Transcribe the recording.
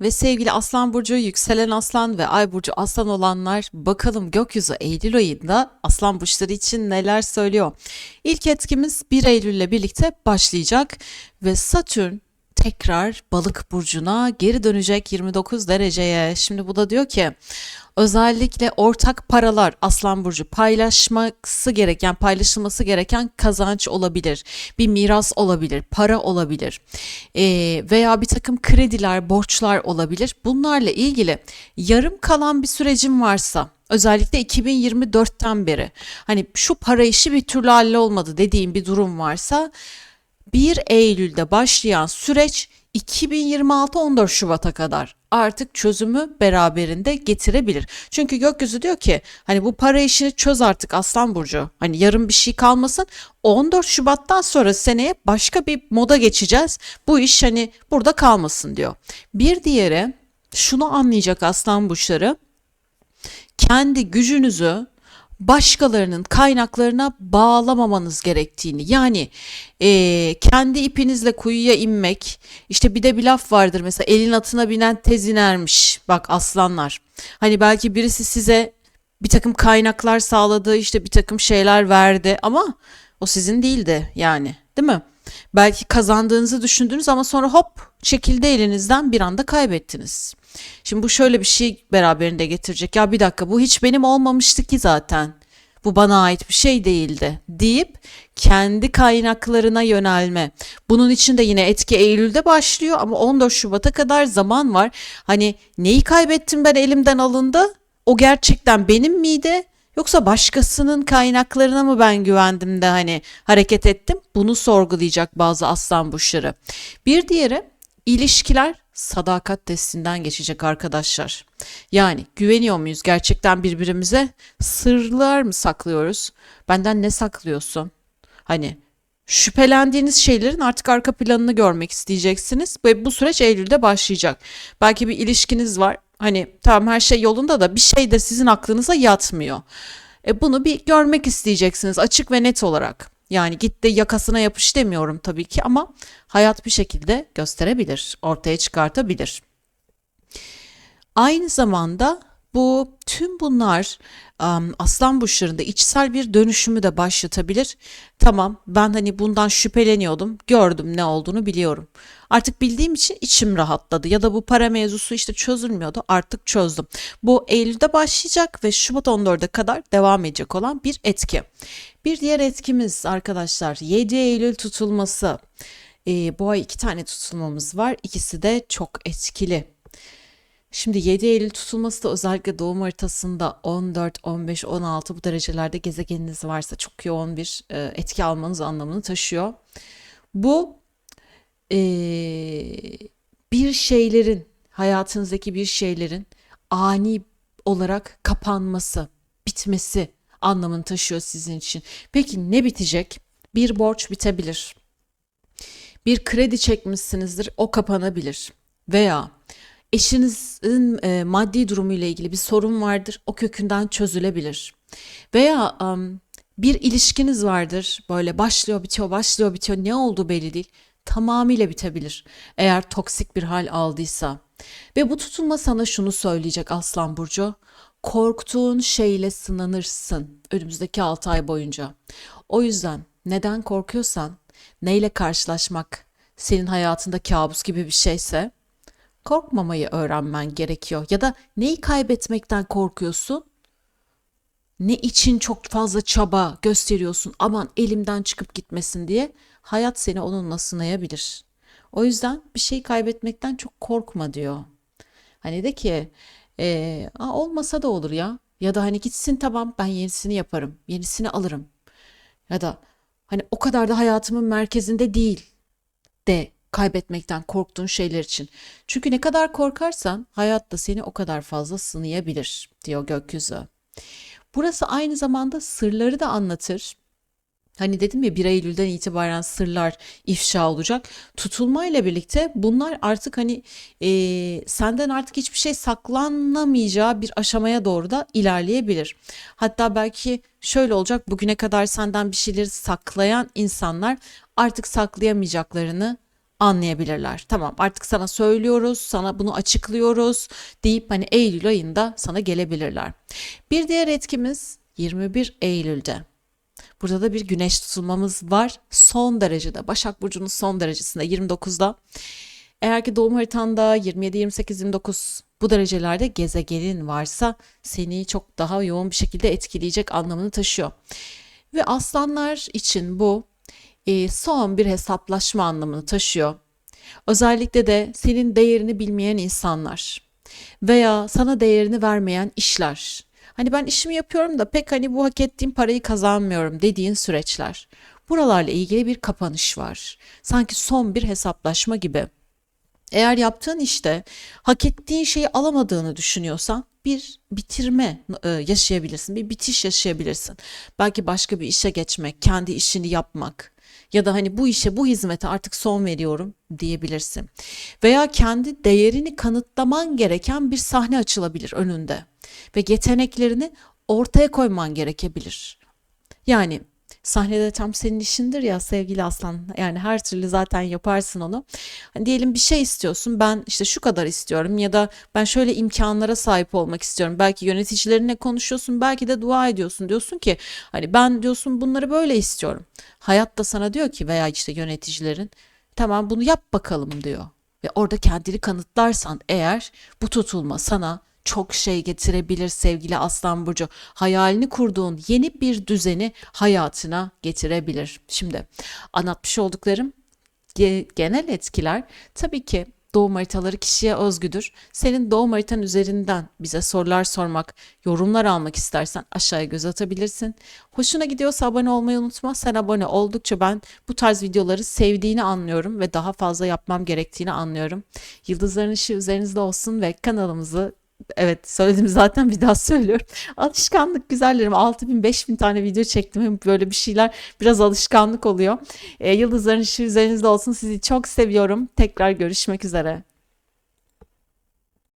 Ve sevgili Aslan Burcu, yükselen Aslan ve Ay Burcu Aslan olanlar bakalım gökyüzü Eylül ayında Aslan Burçları için neler söylüyor. İlk etkimiz 1 Eylül ile birlikte başlayacak ve Satürn tekrar balık burcuna geri dönecek 29 dereceye. Şimdi bu da diyor ki özellikle ortak paralar Aslan Burcu paylaşması gereken, paylaşılması gereken kazanç olabilir. Bir miras olabilir, para olabilir Ee, veya bir takım krediler, borçlar olabilir. Bunlarla ilgili yarım kalan bir sürecin varsa özellikle 2024'ten beri hani şu para işi bir türlü hallolmadı dediğim bir durum varsa 1 Eylül'de başlayan süreç 2026 14 Şubat'a kadar artık çözümü beraberinde getirebilir. Çünkü gökyüzü diyor ki hani bu para işini çöz artık Aslan Burcu. Hani yarın bir şey kalmasın. 14 Şubat'tan sonra seneye başka bir moda geçeceğiz. Bu iş hani burada kalmasın diyor. Bir diğeri şunu anlayacak Aslan Burçları. Kendi gücünüzü başkalarının kaynaklarına bağlamamanız gerektiğini yani e, kendi ipinizle kuyuya inmek işte bir de bir laf vardır mesela elin atına binen tez inermiş bak aslanlar hani belki birisi size bir takım kaynaklar sağladı işte bir takım şeyler verdi ama o sizin değildi yani değil mi? Belki kazandığınızı düşündünüz ama sonra hop çekildi elinizden bir anda kaybettiniz. Şimdi bu şöyle bir şey beraberinde getirecek. Ya bir dakika bu hiç benim olmamıştı ki zaten. Bu bana ait bir şey değildi deyip kendi kaynaklarına yönelme. Bunun için de yine etki Eylül'de başlıyor ama 14 Şubat'a kadar zaman var. Hani neyi kaybettim ben elimden alındı? O gerçekten benim miydi? Yoksa başkasının kaynaklarına mı ben güvendim de hani hareket ettim? Bunu sorgulayacak bazı aslan burçları. Bir diğeri ilişkiler sadakat testinden geçecek arkadaşlar. Yani güveniyor muyuz gerçekten birbirimize? Sırlar mı saklıyoruz? Benden ne saklıyorsun? Hani şüphelendiğiniz şeylerin artık arka planını görmek isteyeceksiniz ve bu süreç Eylül'de başlayacak. Belki bir ilişkiniz var. Hani tamam her şey yolunda da bir şey de sizin aklınıza yatmıyor. E bunu bir görmek isteyeceksiniz açık ve net olarak. Yani git de yakasına yapış demiyorum tabii ki ama hayat bir şekilde gösterebilir, ortaya çıkartabilir. Aynı zamanda bu tüm bunlar um, aslan burçlarında içsel bir dönüşümü de başlatabilir. Tamam ben hani bundan şüpheleniyordum gördüm ne olduğunu biliyorum. Artık bildiğim için içim rahatladı ya da bu para mevzusu işte çözülmüyordu artık çözdüm. Bu Eylül'de başlayacak ve Şubat 14'e kadar devam edecek olan bir etki. Bir diğer etkimiz arkadaşlar 7 Eylül tutulması. Ee, bu ay iki tane tutulmamız var ikisi de çok etkili. Şimdi 7 Eylül tutulması da özellikle doğum haritasında 14, 15, 16 bu derecelerde gezegeniniz varsa çok yoğun bir e, etki almanız anlamını taşıyor. Bu e, bir şeylerin hayatınızdaki bir şeylerin ani olarak kapanması, bitmesi anlamını taşıyor sizin için. Peki ne bitecek? Bir borç bitebilir. Bir kredi çekmişsinizdir, o kapanabilir. Veya eşinizin e, maddi durumu ile ilgili bir sorun vardır, o kökünden çözülebilir. Veya um, bir ilişkiniz vardır, böyle başlıyor bitiyor, başlıyor bitiyor, ne oldu belli değil. Tamamıyla bitebilir eğer toksik bir hal aldıysa. Ve bu tutulma sana şunu söyleyecek Aslan Burcu. Korktuğun şeyle sınanırsın önümüzdeki 6 ay boyunca. O yüzden neden korkuyorsan, neyle karşılaşmak senin hayatında kabus gibi bir şeyse korkmamayı öğrenmen gerekiyor. Ya da neyi kaybetmekten korkuyorsun? Ne için çok fazla çaba gösteriyorsun aman elimden çıkıp gitmesin diye hayat seni onunla sınayabilir. O yüzden bir şey kaybetmekten çok korkma diyor. Hani de ki e, olmasa da olur ya. Ya da hani gitsin tamam ben yenisini yaparım. Yenisini alırım. Ya da hani o kadar da hayatımın merkezinde değil de kaybetmekten korktuğun şeyler için. Çünkü ne kadar korkarsan hayat da seni o kadar fazla sınayabilir diyor gökyüzü. Burası aynı zamanda sırları da anlatır. Hani dedim ya 1 Eylül'den itibaren sırlar ifşa olacak. Tutulmayla birlikte bunlar artık hani e, senden artık hiçbir şey saklanamayacağı bir aşamaya doğru da ilerleyebilir. Hatta belki şöyle olacak bugüne kadar senden bir şeyleri saklayan insanlar artık saklayamayacaklarını anlayabilirler. Tamam artık sana söylüyoruz, sana bunu açıklıyoruz deyip hani Eylül ayında sana gelebilirler. Bir diğer etkimiz 21 Eylül'de. Burada da bir güneş tutulmamız var. Son derecede. Başak Burcu'nun son derecesinde 29'da. Eğer ki doğum haritanda 27, 28, 29 bu derecelerde gezegenin varsa seni çok daha yoğun bir şekilde etkileyecek anlamını taşıyor. Ve aslanlar için bu e, son bir hesaplaşma anlamını taşıyor. Özellikle de senin değerini bilmeyen insanlar veya sana değerini vermeyen işler. Hani ben işimi yapıyorum da pek hani bu hak ettiğim parayı kazanmıyorum dediğin süreçler. Buralarla ilgili bir kapanış var. Sanki son bir hesaplaşma gibi. Eğer yaptığın işte hak ettiğin şeyi alamadığını düşünüyorsan bir bitirme e, yaşayabilirsin, bir bitiş yaşayabilirsin. Belki başka bir işe geçmek, kendi işini yapmak ya da hani bu işe, bu hizmete artık son veriyorum diyebilirsin. Veya kendi değerini kanıtlaman gereken bir sahne açılabilir önünde ve yeteneklerini ortaya koyman gerekebilir. Yani sahnede tam senin işindir ya sevgili aslan. Yani her türlü zaten yaparsın onu. Hani diyelim bir şey istiyorsun. Ben işte şu kadar istiyorum ya da ben şöyle imkanlara sahip olmak istiyorum. Belki yöneticilerinle konuşuyorsun, belki de dua ediyorsun. Diyorsun ki hani ben diyorsun bunları böyle istiyorum. Hayat da sana diyor ki veya işte yöneticilerin tamam bunu yap bakalım diyor. Ve orada kendini kanıtlarsan eğer bu tutulma sana çok şey getirebilir sevgili Aslan Burcu. Hayalini kurduğun yeni bir düzeni hayatına getirebilir. Şimdi anlatmış olduklarım ge- genel etkiler tabii ki doğum haritaları kişiye özgüdür. Senin doğum haritan üzerinden bize sorular sormak, yorumlar almak istersen aşağıya göz atabilirsin. Hoşuna gidiyorsa abone olmayı unutma. Sen abone oldukça ben bu tarz videoları sevdiğini anlıyorum ve daha fazla yapmam gerektiğini anlıyorum. Yıldızların ışığı üzerinizde olsun ve kanalımızı Evet söyledim zaten bir daha söylüyorum. Alışkanlık güzellerim. 6000 5000 tane video çektim. Böyle bir şeyler biraz alışkanlık oluyor. Ee, yıldızların ışığı üzerinizde olsun. Sizi çok seviyorum. Tekrar görüşmek üzere.